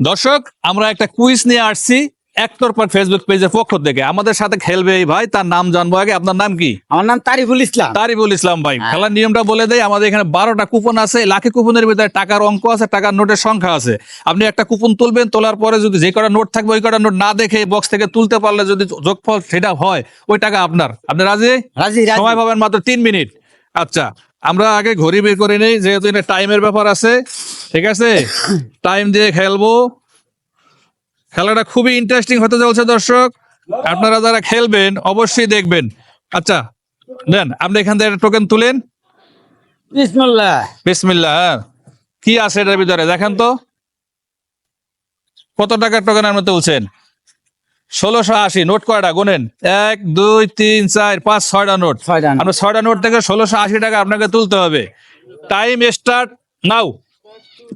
দর্শক আমরা একটা কুইজ নিয়ে আসছি একতরফা ফেসবুক পেজের পক্ষ থেকে। আমাদের সাথে খেলবে এই ভাই তার নাম জানব আগে। আপনার নাম কি? আমার নাম তারিফুল ইসলাম। তারিফুল ইসলাম ভাই হ্যাঁ। খেলার নিয়মটা বলে দেয় আমাদের এখানে বারোটা কুপন আছে লাখি কুপনের ভিতরে টাকার অঙ্ক আছে টাকার নোটের সংখ্যা আছে। আপনি একটা কুপন তুলবেন তোলার পরে যদি যে কটা নোট থাকবে ওই কটা নোট না দেখে বক্স থেকে তুলতে পারলে যদি যোগফল সেটা হয় ওই টাকা আপনার। আপনি রাজি? রাজি সময় পাবেন মাত্র তিন মিনিট। আচ্ছা আমরা আগে ঘড়ি বের করে নেই যেহেতু এটা টাইমের ব্যাপার আছে। ঠিক আছে? টাইম দিয়ে খেলব। খেলাটা খুবই ইন্টারেস্টিং হতে চলছে দর্শক। আপনারা যারা খেলবেন অবশ্যই দেখবেন। আচ্ছা দেন আপনি এখান থেকে টোকেন তুলেন। বিসমুল্লাহ। বিসমিল্লাহ হ্যাঁ। কি আছে এটার ভিতরে? দেখেন তো। কত টাকার টোকেন আপনি তুলছেন? ষোলোশো আশি নোট কয়টা? গুনেন। এক দুই তিন চার পাঁচ ছয়টা নোট ছয়টা নোট। আপনার ছয়টা নোট থেকে ষোলোশো আশি টাকা আপনাকে তুলতে হবে। টাইম স্টার্ট নাও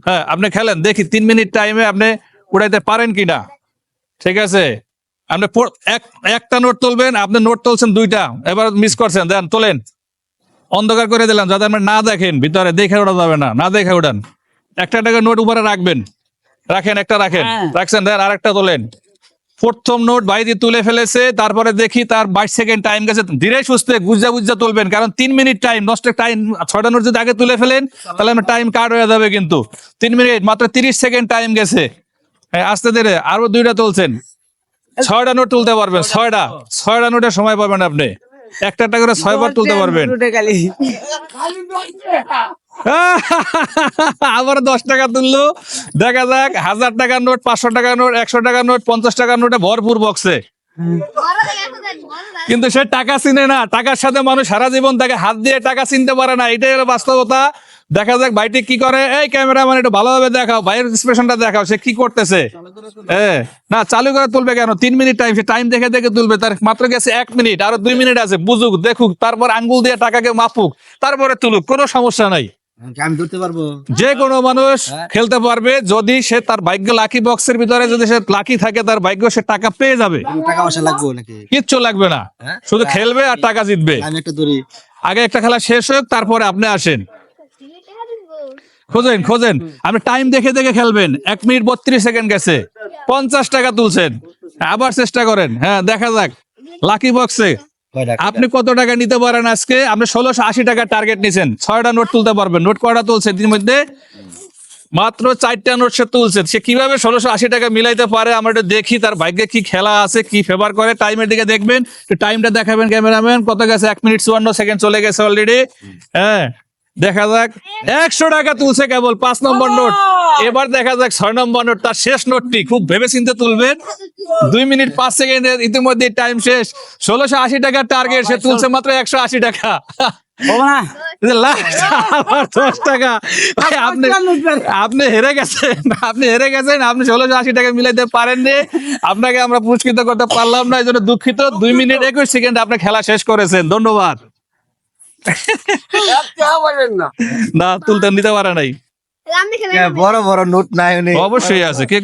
হ্যাঁ আপনি খেলেন। দেখি তিন মিনিট টাইমে আপনি উড়াইতে পারেন কিনা? ঠিক আছে? আপনি একটা নোট তুলবেন আপনি নোট তুলছেন দুইটা এবার মিস করছেন। দেন তোলেন। অন্ধকার করে দিলাম যাতে আপনি না দেখেন ভিতরে দেখে ওঠা যাবে না না দেখে ওঠান। একটা টাকা নোট উপরে রাখবেন। রাখেন একটা রাখেন। হ্যাঁ। রাখছেন দেন আর একটা তোলেন। প্রথম নোট বাইরে তুলে ফেলেছে তারপরে দেখি তার বাইশ সেকেন্ড টাইম গেছে ধীরে সুস্থে গুজা গুজা তুলবেন কারণ তিন মিনিট টাইম নষ্ট টাইম ছয়টা নোট যদি আগে তুলে ফেলেন তাহলে আমার টাইম কাট হয়ে যাবে কিন্তু। তিন মিনিট মাত্র তিরিশ সেকেন্ড টাইম গেছে। হ্যাঁ, আস্তে ধীরে আরও দুইটা তুলছেন। ছয়টা নোট তুলতে পারবেন ছয়টা ছয়টা নোটের সময় পাবেন আপনি। একটা একটা করে ছয়বার তুলতে পারবেন। আবার দশ টাকা তুললো। দেখা যাক হাজার টাকার নোট পাঁচশো টাকার নোট একশো টাকার নোট পঞ্চাশ টাকার নোটে ভরপুর বক্সে কিন্তু সে টাকা চিনে না। টাকার সাথে মানুষ সারা জীবন তাকে হাত দিয়ে টাকা চিনতে পারে না। এটাই হলো বাস্তবতা। দেখা যাক ভাইটি কি করে। এই ক্যামেরাম্যান একটু ভালোভাবে দেখাও ভাইয়ের এক্সপ্রেশনটা দেখাও সে কি করতেছে। হ্যাঁ না চালু করে তুলবে কেন? তিন মিনিট টাইম সে টাইম দেখে দেখে তুলবে। তার মাত্র গেছে এক মিনিট আরও দুই মিনিট আছে বুঝুক দেখুক তারপর আঙ্গুল দিয়ে টাকাকে মাপুক তারপরে তুলুক কোনো সমস্যা নাই। আমি ধরতে পারব। যে কোনো মানুষ খেলতে পারবে যদি সে তার ভাগ্য লাকি বক্সের ভিতরে যদি সে লাকি থাকে তার ভাগ্য সে টাকা পেয়ে যাবে। টাকা পয়সা লাগবে নাকি? কিচ্ছু লাগবে না। হ্যাঁ? শুধু খেলবে আর টাকা জিতবে। আগে একটা খেলা শেষ হোক তারপরে আপনি আসেন। খোঁজেন খোঁজেন। আপনি টাইম দেখে দেখে খেলবেন। এক মিনিট বত্রিশ সেকেন্ড গেছে। পঞ্চাশ টাকা তুলছেন। আবার চেষ্টা করেন। হ্যাঁ দেখা যাক। লাকি বক্সে আপনি কত টাকা নিতে পারেন আজকে? আপনি ষোলোশো আশি টাকা টার্গেট নিছেন। ছয়টা নোট তুলতে পারবেন। নোট কটা তুলছে দিনের মধ্যে? মাত্র চারটা নোট সে তুলছে। সে কীভাবে ষোলোশো আশি টাকা মিলাইতে পারে? আমরা একটু দেখি তার ভাগ্যে কি খেলা আছে কি ফেভার করে। টাইমের দিকে দেখবেন। টাইমটা দেখাবেন ক্যামেরাম্যান কত গেছে? এক মিনিট চুয়ান্ন সেকেন্ড চলে গেছে অলরেডি হ্যাঁ। দেখা যাক একশো টাকা তুলছে কেবল পাঁচ নম্বর নোট। এবার দেখা যাক ছয় নম্বর নোট তার শেষ নোটটি খুব ভেবে চিন্তে তুলবেন। দুই মিনিট পাঁচ সেকেন্ডের ইতিমধ্যে টাইম শেষ। ষোলোশো আশি টাকার টার্গেট সে তুলছে মাত্র একশো আশি টাকা। আপনি আপনি হেরে গেছেন আপনি হেরে গেছেন আপনি ষোলোশো আশি টাকা মিলাইতে পারেননি। আপনাকে আমরা পুরস্কৃত করতে পারলাম না এই জন্য দুঃখিত। দুই মিনিট একুশ সেকেন্ড আপনি খেলা শেষ করেছেন। ধন্যবাদ। না তুলতে নিতে পারে নাই। বড় বড় নোট নাই অবশ্যই আছে কে